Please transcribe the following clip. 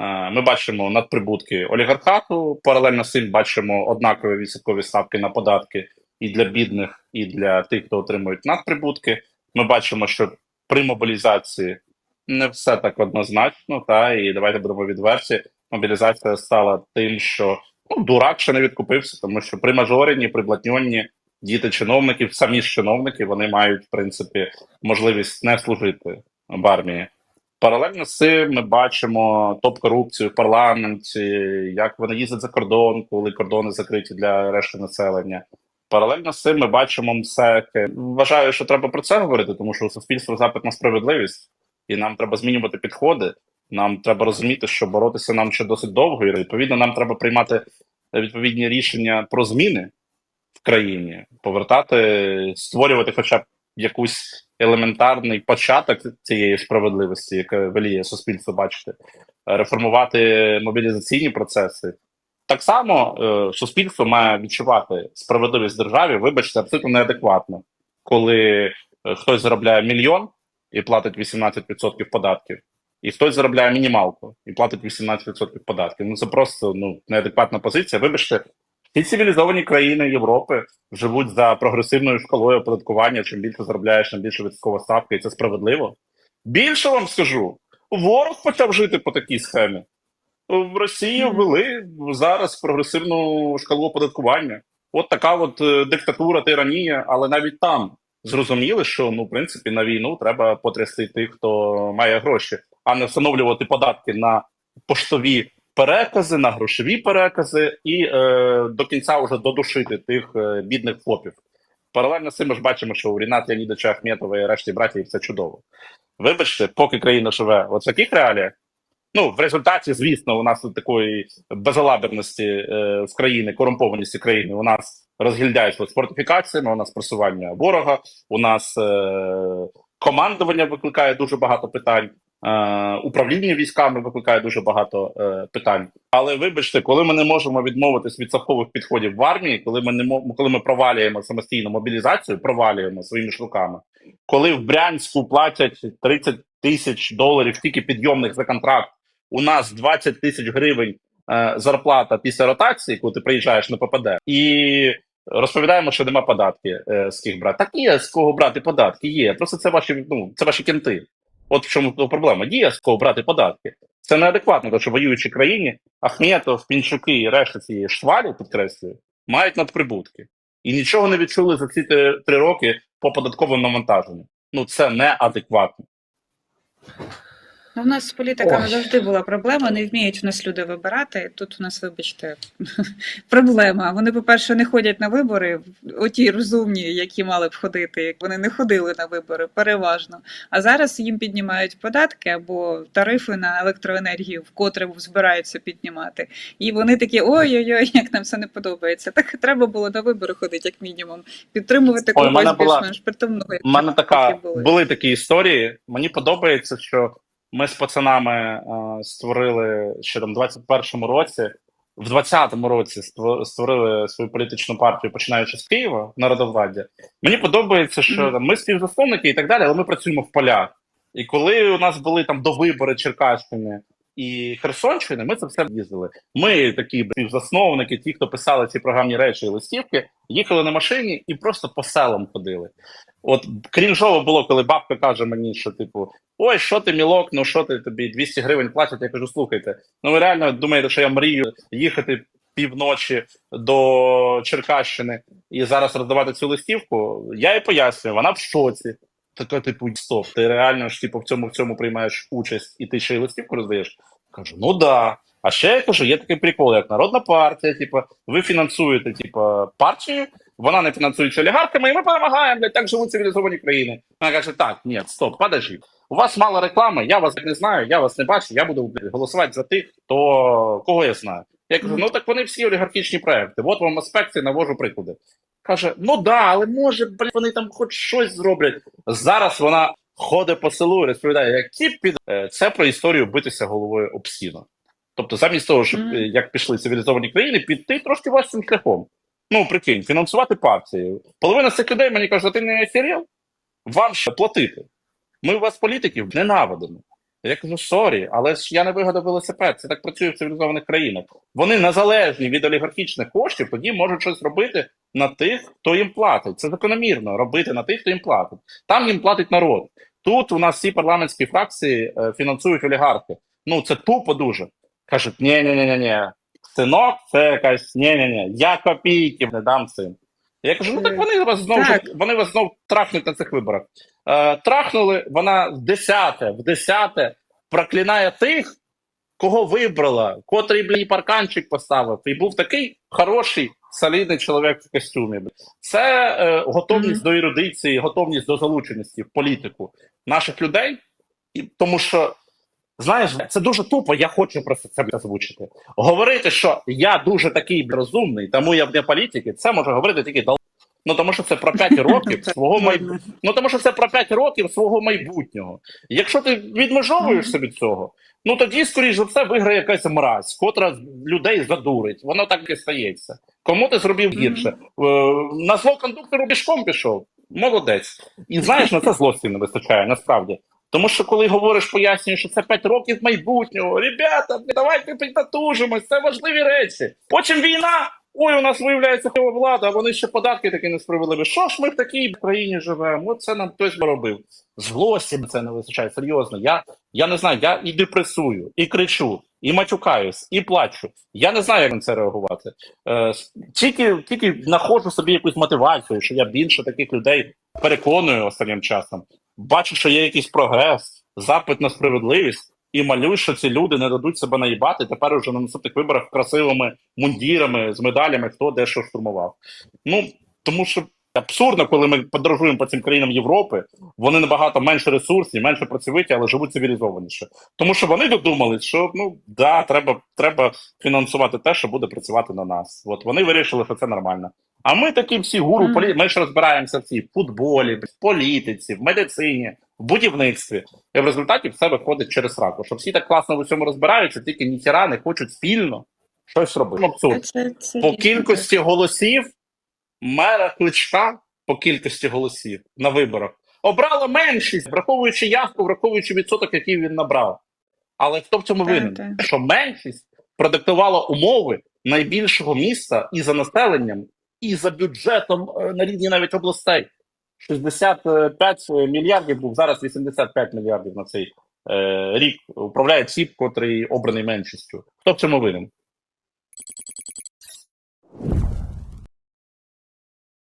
Е, Ми бачимо надприбутки олігархату. Паралельно з цим бачимо однакові відсоткові ставки на податки і для бідних, і для тих, хто отримують надприбутки. Ми бачимо, що при мобілізації не все так однозначно. Та і давайте будемо відверті. Мобілізація стала тим, що ну, дурак ще не відкупився, тому що при мажоренні, при блатньонні діти чиновників, самі ж чиновники, вони мають в принципі можливість не служити в армії. Паралельно з цим ми бачимо топ-корупцію в парламенті, як вони їздять за кордон, коли кордони закриті для решти населення. Паралельно з цим ми бачимо МСЕКи. Вважаю, що треба про це говорити, тому що у суспільства запит на справедливість, і нам треба змінювати підходи. Нам треба розуміти, що боротися нам ще досить довго, і відповідно нам треба приймати відповідні рішення про зміни в країні, повертати, створювати, хоча б якусь елементарний початок цієї справедливості, яка веліє суспільство, бачите, реформувати мобілізаційні процеси. Так само е, суспільство має відчувати справедливість державі, вибачте, абсолютно неадекватно, коли е, хтось заробляє мільйон і платить 18% податків, і хтось заробляє мінімалку і платить 18% податків. Ну це просто ну неадекватна позиція. Вибачте, всі цивілізовані країни Європи живуть за прогресивною шкалою оподаткування. Чим більше заробляєш, тим більше відсоткова ставка, і це справедливо. Більше вам скажу, ворог почав жити по такій схемі. В Росії ввели зараз прогресивну шкалу оподаткування. От така от е, диктатура, тиранія, але навіть там зрозуміли, що ну, в принципі, на війну треба потрясти тих, хто має гроші, а не встановлювати податки на поштові перекази, на грошові перекази і е, до кінця вже додушити тих е, бідних фопів. Паралельно з цим ми ж бачимо, що у Ріната Леонідовича Ахметова і решті братів все чудово. Вибачте, поки країна живе в таких реаліях. Ну, в результаті, звісно, у нас такої безалаберності е, в країні, корумпованості країни. У нас розгільдяйство з фортифікаціями, у нас просування ворога, у нас е, командування викликає дуже багато питань. Е, управління військами викликає дуже багато е, питань. Але вибачте, коли ми не можемо відмовитись від совкових підходів в армії, коли ми не мо- коли ми провалюємо самостійну мобілізацію, провалюємо своїми ж руками, коли в Брянську платять 30 тисяч доларів тільки підйомних за контракт, у нас 20 тисяч гривень е, зарплата після ротації, коли ти приїжджаєш на ППД, і розповідаємо, що нема податки е, з ких брати. Так є з кого брати податки, є. Просто це ваші, ну, це ваші кінти. От в чому проблема. Дія з кого брати податки. Це неадекватно, тому що воюючі країні Ахметов, Пінчуки і решта цієї швалі, підкреслюю, мають надприбутки. І нічого не відчули за ці три, роки по податковому навантаженню. Ну це неадекватно. Ну, у нас з політиками Ой. завжди була проблема. Не вміють у нас люди вибирати. Тут у нас, вибачте, проблема. Вони, по-перше, не ходять на вибори, оті розумні, які мали б ходити. Як вони не ходили на вибори, переважно. А зараз їм піднімають податки або тарифи на електроенергію, вкотре збираються піднімати. І вони такі: ой-ой-ой, як нам це не подобається. Так треба було на вибори ходити, як мінімум, підтримувати когось більш-менш притомного. У мене така були. були такі історії. Мені подобається, що ми з пацанами е, створили ще там в 21-му році, в 20-му році ство- створили свою політичну партію, починаючи з Києва народовладдя. Мені подобається, що там, ми співзасновники і так далі, але ми працюємо в полях. І коли у нас були там до вибори Черкащини і Херсонщини, ми це все їздили. Ми такі співзасновники, ті, хто писали ці програмні речі і листівки, їхали на машині і просто по селам ходили. От крінжово було, коли бабка каже мені, що типу, ой, що ти мілок, ну що ти тобі 200 гривень платять. Я кажу, слухайте, ну ви реально думаєте, що я мрію їхати півночі до Черкащини і зараз роздавати цю листівку? Я їй пояснюю, вона в шоці. Така, типу, стоп, ти реально ж типу в цьому в цьому приймаєш участь, і ти ще й листівку роздаєш? Кажу, ну да. А ще я кажу, є такий прикол, як народна партія. Типу, ви фінансуєте, типу, партію, вона не фінансується олігархами, і ми перемагаємо, так живуть цивілізовані країни. Вона каже: так, ні, стоп, подожди. У вас мало реклами, я вас не знаю, я вас не бачу, я буду голосувати за тих, хто кого я знаю. Я кажу, ну так вони всі олігархічні проекти. От вам аспекти, навожу приклади. Каже: ну да, але може, блядь, вони там хоч щось зроблять. Зараз вона ходить по селу і розповідає, які під Е, це про історію битися головою об стіну. Тобто, замість того, щоб е, як пішли цивілізовані країни, піти трошки власним шляхом. Ну, прикинь, фінансувати партії. Половина цих людей мені каже, ти не охерел? Вам ще платити. Ми вас, політиків, ненавидимо. Я кажу, сорі, але ж я не вигадав велосипед. Це так працює в цивілізованих країнах. Вони незалежні від олігархічних коштів, тоді можуть щось робити на тих, хто їм платить. Це закономірно робити на тих, хто їм платить. Там їм платить народ. Тут у нас всі парламентські фракції е, фінансують олігархи. Ну це тупо дуже. Кажуть, ні, ні, ні, ні. Синок, це якась ні, ні, ні. Я копійки не дам цим. Я кажу, ну так вони вас знову Так. вони вас знову трахнуть на цих виборах. Е, трахнули, вона в десяте, в десяте проклинає тих, кого вибрала, котрий блін, парканчик поставив, і був такий хороший, солідний чоловік в костюмі. Це е, готовність до ерудиції, готовність до залученості в політику наших людей, і тому що. Знаєш, це дуже тупо, я хочу просто це озвучити. Говорити, що я дуже такий розумний, тому я вне політики, це може говорити тільки дал. Ну тому що це про 5 років свого майбутнього. Ну тому що це про 5 років свого майбутнього. Якщо ти відмежовуєшся від цього, ну тоді, скоріш за все, виграє якась мразь, котра людей задурить. Воно так і стається. Кому ти зробив гірше? Е, На зло кондуктору пішком пішов. Молодець. І знаєш, на це злості не вистачає насправді. Тому що коли говориш, пояснюєш, що це 5 років майбутнього, ребята, давайте піднатужимось, це важливі речі. Потім війна. Ой, у нас виявляється хова влада, а вони ще податки такі несправедливі. Що ж ми в такій країні живемо? Це нам хтось робив. Злості це не вистачає. Серйозно. Я, я не знаю, я і депресую, і кричу, і матюкаюсь, і плачу. Я не знаю, як на це реагувати. Е, тільки, тільки знаходжу собі якусь мотивацію, що я більше таких людей переконую останнім часом. Бачу, що є якийсь прогрес, запит на справедливість, і малюю, що ці люди не дадуть себе наїбати. Тепер уже на наступних виборах красивими мундірами, з медалями, хто де що штурмував. Ну тому що абсурдно, коли ми подорожуємо по цим країнам Європи, вони набагато менше ресурсів, менше працьовиті, але живуть цивілізованіше. Тому що вони додумались, що ну да, треба, треба фінансувати те, що буде працювати на нас. От вони вирішили, що це нормально. А ми такі всі гуру, Мгм. полі... ми ж розбираємося всі в футболі, в політиці, в медицині, в будівництві. І в результаті все виходить через раку. Що всі так класно в усьому розбираються, тільки ніхіра не хочуть спільно щось робити. Абсурд. Це, це По кількості голосів мера кличка по кількості голосів на виборах обрала меншість, враховуючи явку, враховуючи відсоток, який він набрав. Але хто в цьому винен? Що меншість продиктувала умови найбільшого міста і за населенням, і за бюджетом е, на рівні навіть областей. 65 мільярдів був зараз 85 мільярдів на цей е, рік управляє ЦІП, котрий обраний меншістю. Хто в цьому винен?